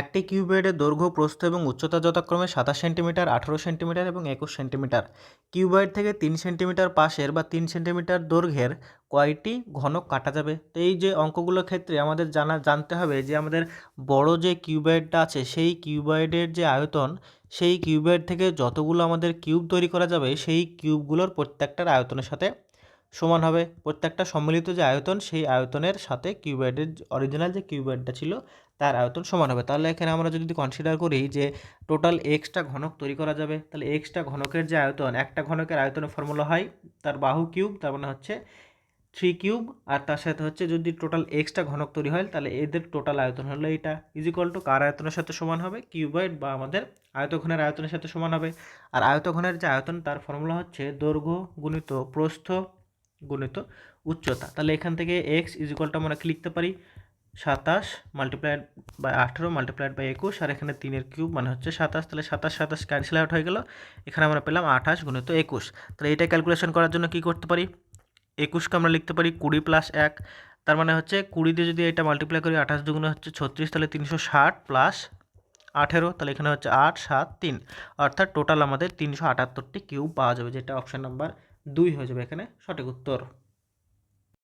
একটি কিউবয়েডের দৈর্ঘ্য, প্রস্থ এবং উচ্চতা যথাক্রমে সাতাশ সেন্টিমিটার, আঠারো সেন্টিমিটার এবং একুশ সেন্টিমিটার। কিউবয়েড থেকে তিন সেন্টিমিটার পাশের বা তিন সেন্টিমিটার দৈর্ঘ্যের কয়টি ঘনক কাটা যাবে? তো এই যে অঙ্কগুলোর ক্ষেত্রে আমাদের জানা, জানতে হবে যে আমাদের বড় যে কিউবয়েডটা আছে, সেই কিউবয়েডের যে আয়তন, সেই কিউবয়েড থেকে যতগুলো আমাদের কিউব তৈরি করা যাবে, সেই কিউবগুলোর প্রত্যেকটার আয়তনের সাথে সমান হবে। প্রত্যেকটা সম্মিলিত যে আয়তন, সেই আয়তনের সাথে কিউবয়েডের অরিজিনাল যে কিউবয়েডটা ছিল, তার আয়তন সমান হবে। তাহলে এখানে আমরা যদি কনসিডার করি যে টোটাল এক্সটা ঘনক তৈরি করা যাবে, তাহলে এক্সটা ঘনকের যে আয়তন, একটা ঘনকের আয়তনের ফর্মুলা হয় তার বাহু কিউব, তার মানে হচ্ছে থ্রি কিউব, আর তার সাথে হচ্ছে যদি টোটাল এক্সটা ঘনক তৈরি হয়, তাহলে এদের টোটাল আয়তন হলো এটা ইজিকল টু কার আয়তনের সাথে সমান হবে? কিউবয়েড বা আমাদের আয়তঘনের আয়তনের সাথে সমান হবে। আর আয়তঘনের যে আয়তন, তার ফর্মুলা হচ্ছে দৈর্ঘ্য গুণিত প্রস্থ গুণিত উচ্চতা। তাহলে এখান থেকে এক্স ইজিকলটা আমরা কি লিখতে পারি? সাতাশ মাল্টিপ্লাইড বাই আঠেরো মাল্টিপ্লাইড বাই একুশ, আর এখানে তিনের কিউব মানে হচ্ছে সাতাশ। তাহলে সাতাশ সাতাশ ক্যান্সেল আউট হয়ে গেল। এখানে আমরা পেলাম আঠাশ গুণিত একুশ। তাহলে এটা ক্যালকুলেশন করার জন্য কি করতে পারি? একুশকে আমরা লিখতে পারি কুড়ি প্লাস এক। তার মানে হচ্ছে কুড়ি দিয়ে যদি এটা মাল্টিপ্লাই করি আঠাশ দুগুণে হচ্ছে ছত্রিশ, তাহলে তিনশো ষাট প্লাস আঠেরো। তাহলে এখানে হচ্ছে আট, সাত, তিন। অর্থাৎ টোটাল আমাদের তিনশো আটাত্তরটি কিউব পাওয়া যাবে, যেটা অপশান নাম্বার দুই হয়ে যাবে এখানে সঠিক উত্তর।